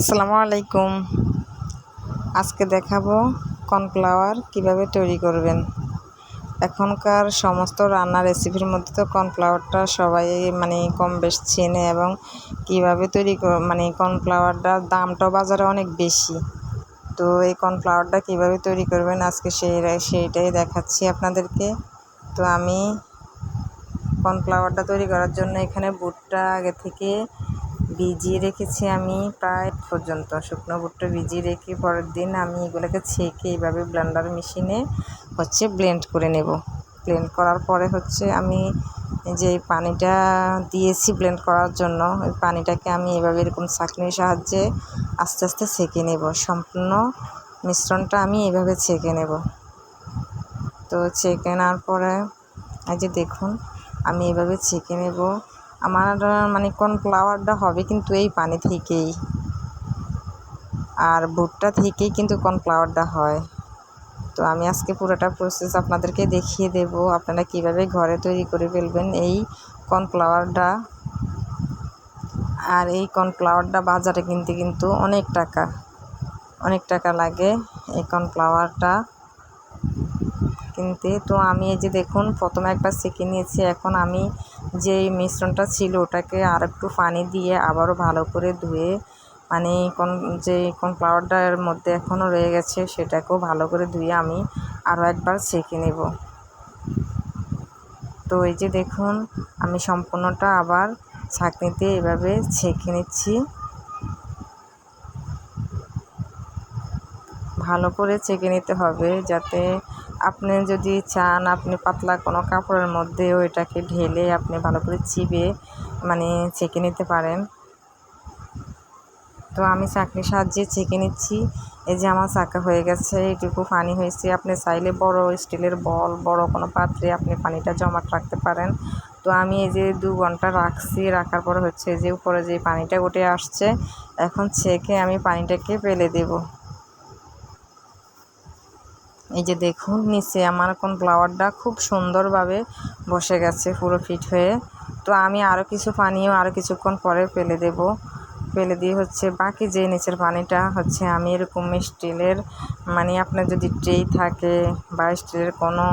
আসসালামু আলাইকুম। আজকে দেখাবো কর্নফ্লাওয়ার কীভাবে তৈরি করবেন। এখনকার সমস্ত রান্নার রেসিপির মধ্যে তো কর্নফ্লাওয়ারটা সবাই মানে কম বেশ চেনে এবং কীভাবে তৈরি মানে কর্নফ্লাওয়ারটার দামটাও বাজারে অনেক বেশি। তো এই কর্নফ্লাওয়ারটা কীভাবে তৈরি করবেন আজকে সেই সেইটাই দেখাচ্ছি আপনাদেরকে। তো আমি কর্নফ্লাওয়ারটা তৈরি করার জন্য এখানে বুটটা আগে থেকে ভিজিয়ে রেখেছি আমি প্রায় পর্যন্ত। শুকনো ভুট্টা ভিজিয়ে রেখে পরের দিন আমি এগুলোকে ছেঁকে এইভাবে ব্লেন্ডার মেশিনে হচ্ছে ব্লেন্ড করে নেব। ব্লেন্ড করার পরে হচ্ছে আমি যে পানিটা দিয়েছি ব্লেন্ড করার জন্য, ওই পানিটাকে আমি এভাবে এরকম চাকনির সাহায্যে আস্তে আস্তে ছেঁকে নেব। সম্পূর্ণ মিশ্রণটা আমি এভাবে ছেঁকে নেব। তো ছেঁকে নেওয়ার পরে এই যে দেখুন, আমি এভাবে ছেঁকে নেব। আমার মানে কর্নফ্লাওয়ারটা হবে কিন্তু এই পানি থেকেই। আর ভুট্টা থেকেই কিন্তু কর্নফ্লাওয়ারটা হয়। তো আমি আজকে পুরোটা প্রসেস আপনাদেরকে দেখিয়ে দেব, আপনারা কীভাবে ঘরে তৈরি করে ফেলবেন এই কর্নফ্লাওয়ারটা আর এই কর্নফ্লাওয়ারটা বাজারে কিনতে কিন্তু অনেক টাকা অনেক টাকা লাগে এই কর্নফ্লাওয়ারটা কিনতে। তো আমি এই যে দেখুন, প্রথমে একবার সেঁকে নিয়েছি। এখন আমি যে মিশ্রণটা ছিল, ওটাকে আর একটু পানি দিয়ে আবারও ভালো করে ধুয়ে মানে কোন যে কোন কর্নফ্লাওয়ারটার মধ্যে এখনও রয়ে গেছে, সেটাকেও ভালো করে ধুয়ে আমি আরও একবার সেঁকে নেব। তো এই যে দেখুন, আমি সম্পূর্ণটা আবার ছাঁকনিতে এভাবে ছেঁকে নিচ্ছি। ভালো করে ছেঁকে নিতে হবে যাতে আপনি যদি চান, আপনি পাতলা কোনো কাপড়ের মধ্যে এটাকে ঢেলে আপনি ভালো করে চিবে মানে ছেঁকে নিতে পারেন। তো আমি চাকনির সাহায্যে ছেঁকে নিচ্ছি। এই যে আমার চাকা হয়ে গেছে, এটুকু পানি হয়েছে। আপনি চাইলে বড় স্টিলের বল, বড় কোনো পাত্রে আপনি পানিটা জমাট রাখতে পারেন। তো আমি এই যে দু ঘণ্টা রাখছি, রাখার পরে হচ্ছে যে উপরে যে পানিটা উঠে আসছে, এখন ছেঁকে আমি পানিটাকে পেলে দেবো। এই যে দেখুন, নিচে আমার কোন ফ্লাওয়ারটা খুব সুন্দরভাবে বসে গেছে, পুরো ফিট হয়ে। তো আমি আরও কিছু পানিও আরও কিছুক্ষণ পরে ফেলে দেব। ফেলে দিয়ে হচ্ছে বাকি যে নিচের পানিটা হচ্ছে আমি এরকম স্টিলের মানে আপনার যদি ট্রে থাকে বা স্টিলের কোনো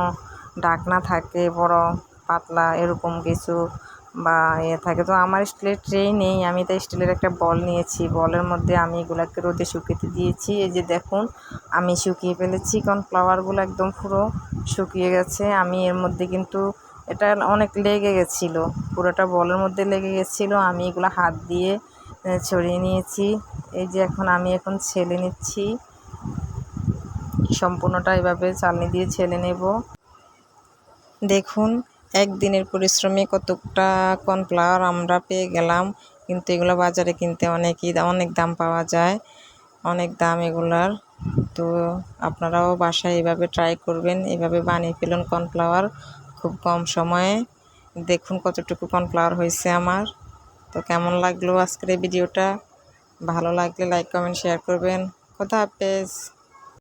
ডাকনা থাকে বড়, পাতলা, এরকম কিছু বা ইয়ে থাকে। তো আমার স্টিলের ট্রে নেই, আমি তাই স্টিলের একটা বল নিয়েছি। বলের মধ্যে আমি এগুলাকে রোদে শুকিয়ে দিয়েছি। এই যে দেখুন, আমি শুকিয়ে ফেলেছি, কারণ ফ্লাওয়ারগুলো একদম পুরো শুকিয়ে গেছে। আমি এর মধ্যে কিন্তু এটা অনেক লেগে গেছিল, পুরোটা বলের মধ্যে লেগে গেছিল। আমি এগুলো হাত দিয়ে ছড়িয়ে নিয়েছি। এই যে এখন আমি এখন ছেলে নিচ্ছি। সম্পূর্ণটা এভাবে চালনি দিয়ে ছেলে নেব। দেখুন একদিনের পরিশ্রমে কতটা কর্নফ্লাওয়ার আমরা পেয়ে গেলাম, কিন্তু এগুলো বাজারে কিনতে অনেকই অনেক দাম পাওয়া যায়, অনেক দাম এগুলার। তো আপনারাও বাসায় এভাবে ট্রাই করবেন, এভাবে বানিয়ে ফেলুন কর্নফ্লাওয়ার খুব কম সময়ে। দেখুন কতটুকু কর্নফ্লাওয়ার হয়েছে আমার। তো কেমন লাগল আজকের এই ভিডিওটা ভালো লাগলে লাইক কমেন্ট শেয়ার করবেন। খোদা হাফেজ।